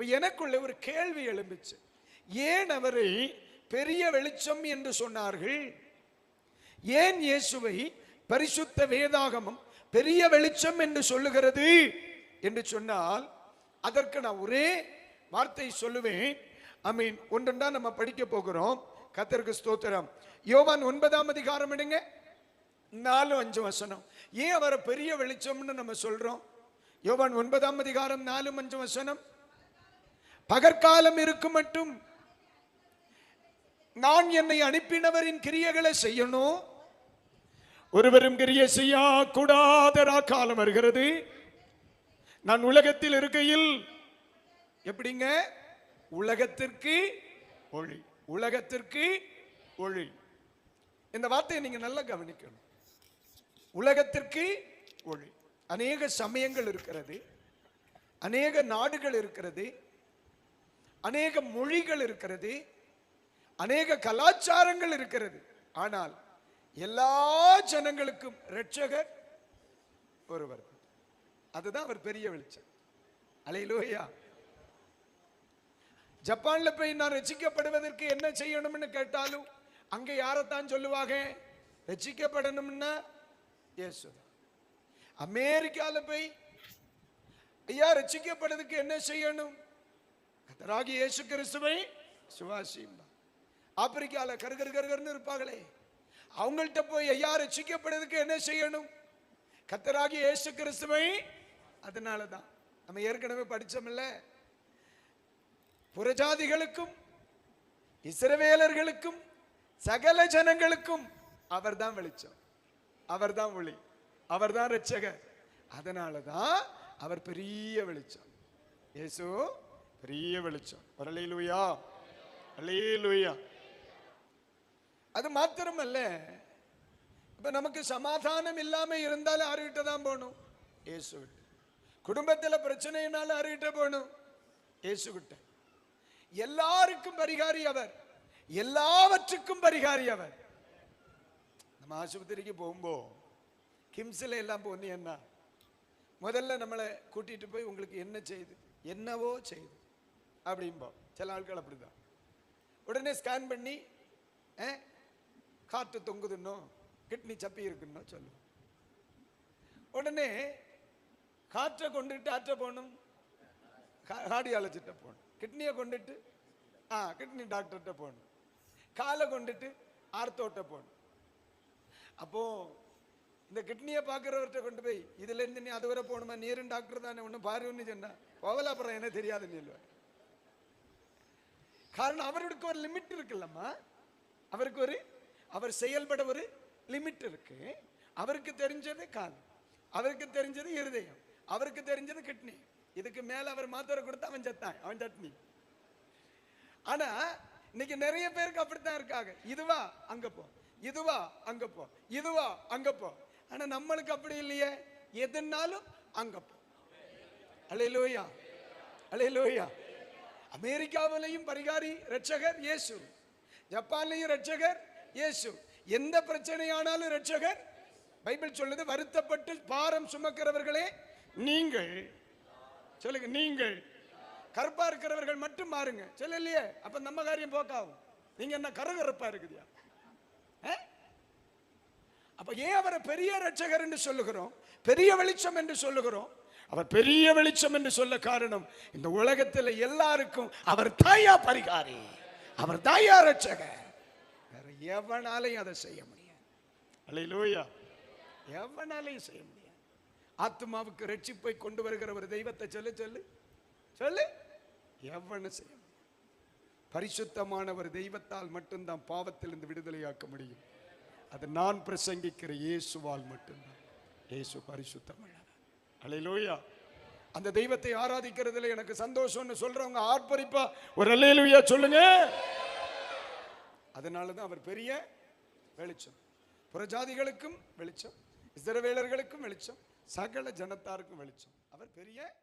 இப்போ எனக்குள்ள ஒரு கேள்வி எழும்பிச்சு ஏன் அவரை பெரிய வெளிச்சம் என்று சொன்னார்கள்? ஏன் இயேசுவை பரிசுத்த வேதாகமம் பெரிய வெளிச்சம் என்று சொல்லுகிறது? என்று சொன்னால் அதற்கு நான் ஒரே வார்த்தை சொல்லுவேன். ஐ மீன் ஒன்றுண்டா நம்ம படிக்க போகிறோம். கத்தருக்கு ஸ்தோத்திரம். யோவான் ஒன்பதாம் அதிகாரம் எடுங்க. நாலு அஞ்சு வசனம். ஏன் அவரை பெரிய வெளிச்சம்னு நம்ம சொல்றோம்? யோவான் ஒன்பதாம் அதிகாரம் நாலு அஞ்சு வசனம். பகற்காலம் இருக்கும் மட்டும். நான் என்னை அனுப்பினவரின் கிரியைகளை செய்யணும் ஒருவரும் கிரியை செய்யா கூடாதரா காலம் வருகிறது. நான் உலகத்தில் இருக்கையில் எப்படிங்க? உலகத்திற்கு ஒளி. உலகத்திற்கு ஒளி. இந்த வார்த்தையை நீங்க நல்லா கவனிக்கணும். உலகத்திற்கு ஒளி. அநேக சமயங்கள் இருக்கிறது. அநேக நாடுகள் இருக்கிறது. அநேக மொழிகள் இருக்கிறது அநேக கலாச்சாரங்கள் இருக்கிறது. ஆனால் எல்லா ஜனங்களுக்கும் ரட்சகர் ஒருவர். அதுதான் அவர் பெரிய வெளிச்சம். அலையிலோயா. ஜப்பான்ல போய் நான் ரசிக்கப்படுவதற்கு என்ன செய்யணும்னு கேட்டாலும் அங்க யாரைத்தான் சொல்லுவாங்க? ரசிக்கப்படணும்னா இயேசுதான். அமெரிக்கால போய் ஐயா ரசிக்கப்படுறதுக்கு என்ன செய்யணும்? கத்தராகி இயேசு கிறிஸ்துவை சுவாசிம்பா ஆப்பிரிக்காவில் கருகர் கருகர்னு இருப்பாங்களே. அவங்கள்ட்ட போய் ஐயா ரசிக்கப்படுறதுக்கு என்ன செய்யணும்? கத்தராகி இயேசு கிறிஸ்துவை அதனால தான் நம்ம ஏற்கனவே படிச்சோம்ல. புறஜாதிகளுக்கும் இஸ்ரவேலர்களுக்கும் சகல ஜனங்களுக்கும் அவர்தான் வெளிச்சம். அவர்தான் ஒளி. அவர்தான் ரட்சகர் அதனால தான் அவர் பெரிய வெளிச்சம். இயேசு பெரிய வெளிச்சம். வரலையிலுயா அல்லேலூயா. அது மாத்திரமல்ல. இப்ப நமக்கு சமாதானம் இல்லாம இருந்தாலும் யாருகிட்ட தான் போகணும். இயேசு குடும்பத்தில் குடும்பத்துல பிரச்சனைனாலும் போகணும். ஏசு கிட்ட எல்லாருக்கும் பரிகாரி அவர். எல்லாவற்றுக்கும் பரிகாரி அவர். நம்ம ஆஸ்பத்திரிக்கு போகும்போ கிம்ஸ்ல எல்லாம் போனீங்கன்னா முதல்ல நம்மளை கூட்டிட்டு போய் உங்களுக்கு என்ன செய்யுது என்னவோ செய்யுது அப்படிம்போம். சில ஆட்கள் அப்படிதான். உடனே ஸ்கேன் பண்ணி காற்று தொங்குதுன்னோ கிட்னி சப்பி இருக்குன்னோ சொல்லுவோம். உடனே காற்றை கொண்டுட்டு ஆற்ற போகணும். கார்டியாலஜிட்ட போகணும். கிட்னியை கொண்டுட்டு ஆ கிட்னி டாக்டர்கிட்ட போகணும். காலை கொண்டுட்டு ஆர்த்தோட்ட போகணும். அப்போ இந்த கிட்னியை பார்க்குறவர்கிட்ட கொண்டு போய் இதுல இருந்து நீ அது வரை போகணுமா நீரும் டாக்டர் தானே? ஒன்றும் பாருன்னு சொன்னா போகல அப்புறம் என்ன தெரியாது சொல்லுவார். காரணம் அவருக்கு ஒரு லிமிட் இருக்குல்லம்மா. அவருக்கு ஒரு அவர் செயல்பட ஒரு லிமிட் இருக்கு. அவருக்கு தெரிஞ்சது கால் அவருக்கு தெரிஞ்சது இருதயம் அவருக்கு தெரிஞ்சது கிட்னி. இதுக்கு மேல அவர் மாத்திரை கொடுத்து அவன் செத்தான் அவன் சட்னி. ஆனா இன்னைக்கு நிறைய பேருக்கு அப்படித்தான் இருக்காங்க. இதுவா அங்க போ. இதுவா அங்க போ. இதுவா அங்க போ. ஆனா நம்மளுக்கு அப்படி இல்லையே. எதுனாலும் அங்க போ. அலையிலோயா. அலையிலோயா. அமெரிக்காவிலையும் பரிகாரி ரட்சகர் இயேசு. ஜப்பான்லையும் ரட்சகர் இயேசு. எந்த பிரச்சனையானாலும் ரட்சகர் பைபிள் சொல்லுது வருத்தப்பட்டு பாரம் சுமக்கிறவர்களே நீங்கள். சொல்லுங்க நீங்கள். கருப்பா இருக்கிறவர்கள் மட்டும் மாறுங்க. இல்லையே அப்ப நம்ம காரியம் போக்காகும். நீங்க என்ன கருகருப்பா இருக்குதியா? அப்ப ஏன் அவரை பெரிய ரட்சகர் என்று சொல்லுகிறோம்? பெரிய வெளிச்சம் என்று சொல்லுகிறோம்? அவர் பெரிய வெளிச்சம் என்று சொல்ல காரணம் இந்த உலகத்தில் எல்லாருக்கும் அவர் தாயா பரிகாரி அவர் தாயா ரட்சகர் வேற எவனாலையும் அதை செய்ய முடியாது. அல்லேலூயா எவனாலையும் செய்ய முடியாது. ஆத்மாவுக்கு ரட்சிப்பை கொண்டு வருகிற ஒரு தெய்வத்தை சொல்லு சொல்லு சொல்லு. எவனும் செய்ய பரிசுத்தமான ஒரு தெய்வத்தால் மட்டும்தான் பாவத்திலிருந்து விடுதலையாக்க முடியும். அது நான் பிரசங்கிக்கிற இயேசுவால் மட்டும்தான். இயேசு பரிசுத்தமானவர் அலையிலூயா அந்த தெய்வத்தை ஆராதிக்கிறதுல எனக்கு சந்தோஷம்னு சொல்றவங்க ஆர்ப்பரிப்பா. ஒரு அல்லேலூயா சொல்லுங்க. அதனால தான் அவர் பெரிய வெளிச்சம். புறஜாதிகளுக்கும் வெளிச்சம். இசரவேலர்களுக்கும் வெளிச்சம். சகல ஜனத்தாருக்கும் வெளிச்சம். அவர் பெரிய